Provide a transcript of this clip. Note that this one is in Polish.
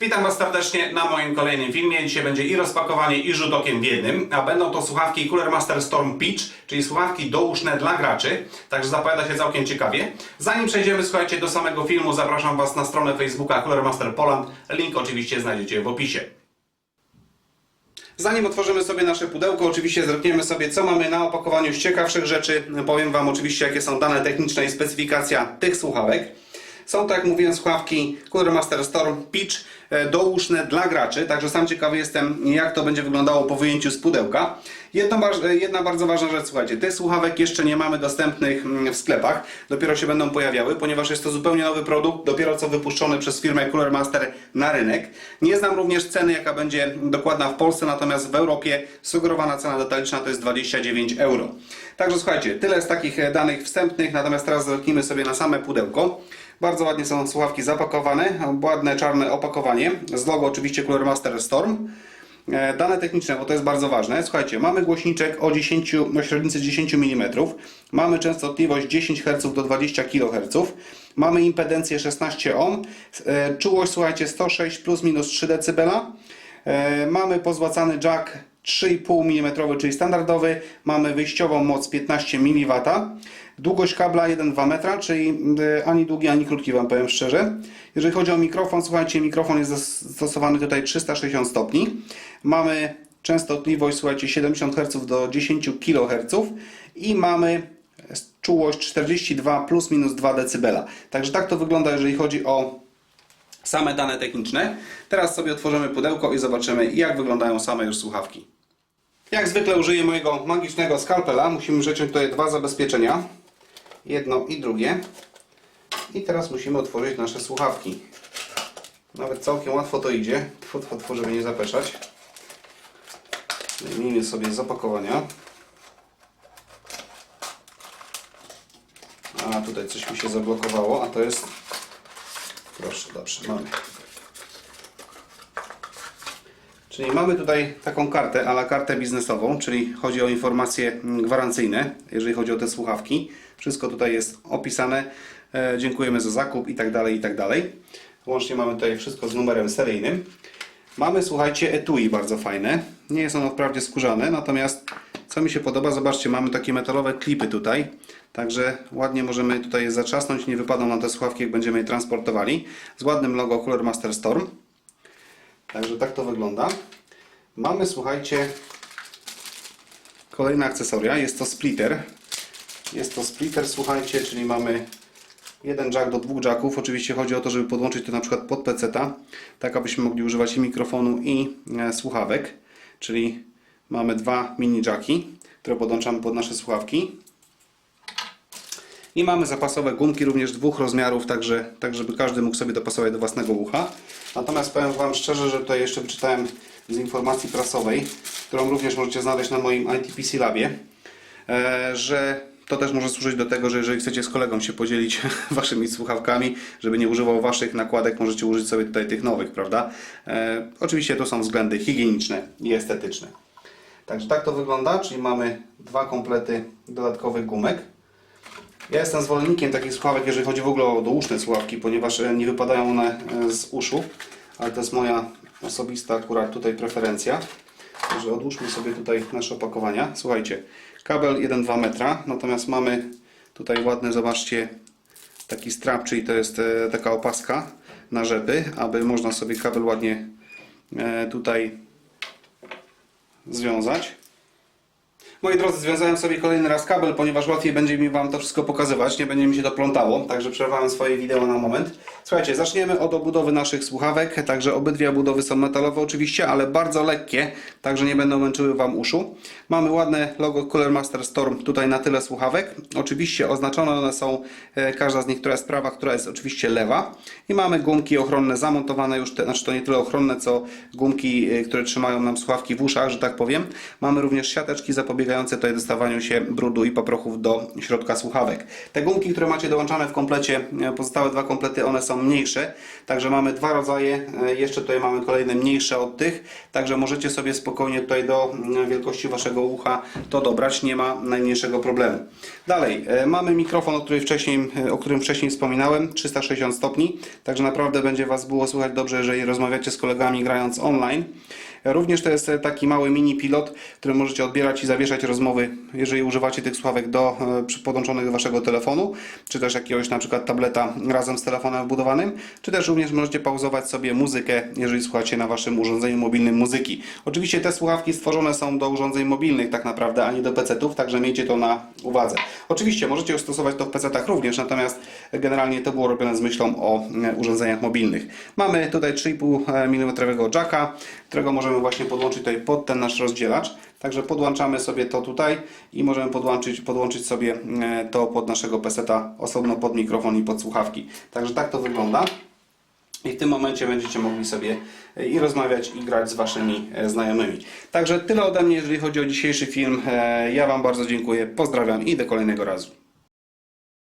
Witam Was serdecznie na moim kolejnym filmie. Dzisiaj będzie i rozpakowanie, i rzut okiem w jednym, a będą to słuchawki Cooler Master Storm Pitch, czyli słuchawki douszne dla graczy, także zapowiada się całkiem ciekawie. Zanim przejdziemy, słuchajcie, do samego filmu, zapraszam Was na stronę Facebooka Cooler Master Poland. Link oczywiście znajdziecie w opisie. Zanim otworzymy sobie nasze pudełko, oczywiście zerkniemy sobie, co mamy na opakowaniu z ciekawszych rzeczy. Powiem Wam oczywiście, jakie są dane techniczne i specyfikacja tych słuchawek. Są to, jak mówiłem, słuchawki Cooler Master Storm Pitch e, douszne dla graczy, także sam ciekawy jestem, jak to będzie wyglądało po wyjęciu z pudełka. E, jedna bardzo ważna rzecz, słuchajcie, tych słuchawek jeszcze nie mamy dostępnych mm, w sklepach, dopiero się będą pojawiały, ponieważ jest to zupełnie nowy produkt, dopiero co wypuszczony przez firmę Cooler Master na rynek. Nie znam również ceny, jaka będzie dokładna w Polsce, natomiast w Europie sugerowana cena detaliczna to jest 29 euro. Także słuchajcie, tyle z takich e, danych wstępnych, natomiast teraz zerknijmy sobie na same pudełko. Bardzo ładnie są słuchawki zapakowane, ładne czarne opakowanie, z logo oczywiście Cooler Master Storm. E, Dane techniczne, bo to jest bardzo ważne. Słuchajcie, mamy głośniczek o, 10, o średnicy 10 mm, mamy częstotliwość 10 Hz do 20 kHz, mamy impedencję 16 ohm, e, czułość, słuchajcie, 106 plus minus 3 dB, mamy pozłacany jack 3,5 mm, czyli standardowy, mamy wyjściową moc 15 mW, długość kabla 1,2 metra, czyli y, ani długi, ani krótki Wam powiem szczerze. Jeżeli chodzi o mikrofon, słuchajcie, mikrofon jest zastosowany tutaj 360 stopni. Mamy częstotliwość, słuchajcie, 70 Hz do 10 kHz i mamy czułość 42 plus minus 2 dB. Także tak to wygląda, jeżeli chodzi o same dane techniczne. Teraz sobie otworzymy pudełko i zobaczymy, jak wyglądają same już słuchawki. Jak zwykle użyję mojego magicznego skalpela. Musimy przeciąć tutaj dwa zabezpieczenia. Jedno i drugie. I teraz musimy otworzyć nasze słuchawki. Nawet całkiem łatwo to idzie. Tfu, tfu, żeby nie zapeszać. Wyjmijmy sobie z opakowania. A tutaj coś mi się zablokowało, a to jest... Proszę, dobrze, mamy. Czyli mamy tutaj taką kartę, ale kartę biznesową, czyli chodzi o informacje gwarancyjne, jeżeli chodzi o te słuchawki. Wszystko tutaj jest opisane. E, dziękujemy za zakup i tak dalej, i tak dalej. Łącznie mamy tutaj wszystko z numerem seryjnym. Mamy, słuchajcie, etui bardzo fajne. Nie jest ono wprawdzie skórzane, natomiast co mi się podoba, zobaczcie, mamy takie metalowe klipy tutaj. Także ładnie możemy tutaj je zatrzasnąć, nie wypadą nam te słuchawki, jak będziemy je transportowali. Z ładnym logo Cooler Master Storm. Także tak to wygląda. Mamy, słuchajcie, kolejne akcesoria. Jest to splitter. Jest to splitter, słuchajcie, czyli mamy jeden jack do dwóch jacków. Oczywiście chodzi o to, żeby podłączyć to na przykład pod PC-ta, tak abyśmy mogli używać i mikrofonu i e, słuchawek. Czyli mamy dwa mini jacki, które podłączamy pod nasze słuchawki. I mamy zapasowe gumki również dwóch rozmiarów, także, tak żeby każdy mógł sobie dopasować do własnego ucha. Natomiast powiem Wam szczerze, że tutaj jeszcze wyczytałem z informacji prasowej, którą również możecie znaleźć na moim ITPC Labie, e, że to też może służyć do tego, że jeżeli chcecie z kolegą się podzielić waszymi słuchawkami, żeby nie używał waszych nakładek, możecie użyć sobie tutaj tych nowych, prawda? E, oczywiście to są względy higieniczne i estetyczne. Także tak to wygląda, czyli mamy dwa komplety dodatkowych gumek. Ja jestem zwolennikiem takich słuchawek, jeżeli chodzi w ogóle o douszne słuchawki, ponieważ e, nie wypadają one e, z uszu, ale to jest moja osobista akurat tutaj preferencja. Także odłóżmy sobie tutaj nasze opakowania. Słuchajcie, kabel 1,2 metra, natomiast mamy tutaj ładny, zobaczcie, taki strap, czyli to jest e, taka opaska na rzepy, aby można sobie kabel ładnie tutaj związać. Moi drodzy, związałem sobie kolejny raz kabel, ponieważ łatwiej będzie mi Wam to wszystko pokazywać, nie będzie mi się to plątało, także przerwałem swoje wideo na moment. Słuchajcie, zaczniemy od obudowy naszych słuchawek, także obydwie obudowy są metalowe oczywiście, ale bardzo lekkie, także nie będą męczyły Wam uszu. Mamy ładne logo Cooler Master Storm tutaj na tyle słuchawek. Oczywiście oznaczone one są, e, każda z nich, która jest prawa, która jest oczywiście lewa. I mamy gumki ochronne zamontowane już, te, znaczy to nie tyle ochronne, co gumki, e, które trzymają nam słuchawki w uszach, że tak powiem. Mamy również siateczki zapobiegujące zapobiegające tutaj dostawaniu się brudu i paprochów do środka słuchawek. Te gumki, które macie dołączane w komplecie, e, pozostałe dwa komplety, one są mniejsze, także mamy dwa rodzaje, e, jeszcze tutaj mamy kolejne mniejsze od tych, także możecie sobie spokojnie tutaj do mm, wielkości waszego ucha to dobrać, nie ma najmniejszego problemu. Dalej, e, mamy mikrofon, o którym wcześniej, e, o którym wcześniej wspominałem, 360 stopni, także naprawdę będzie was było słychać dobrze, jeżeli rozmawiacie z kolegami grając online. Również to jest e, taki mały mini pilot, który możecie odbierać i zawieszać rozmowy, jeżeli używacie tych słuchawek do e, podłączonych do waszego telefonu, czy też jakiegoś na przykład tableta razem z telefonem wbudowanym, czy też również możecie pauzować sobie muzykę, jeżeli słuchacie na waszym urządzeniu mobilnym muzyki. Oczywiście te słuchawki stworzone są do urządzeń mobilnych tak naprawdę, a nie do PC-ów, także miejcie to na uwadze. Oczywiście możecie ją stosować to w PC-tach również, natomiast generalnie to było robione z myślą o e, urządzeniach mobilnych. Mamy tutaj 3,5 mm jacka, którego możemy właśnie podłączyć tutaj pod ten nasz rozdzielacz. Także podłączamy sobie to tutaj i możemy podłączyć, podłączyć sobie e, to pod naszego PC-ta osobno pod mikrofon i pod słuchawki. Także tak to wygląda. I w tym momencie będziecie mogli sobie e, i rozmawiać, i grać z Waszymi e, znajomymi. Także tyle ode mnie, jeżeli chodzi o dzisiejszy film. Ja Wam bardzo dziękuję, pozdrawiam i do kolejnego razu.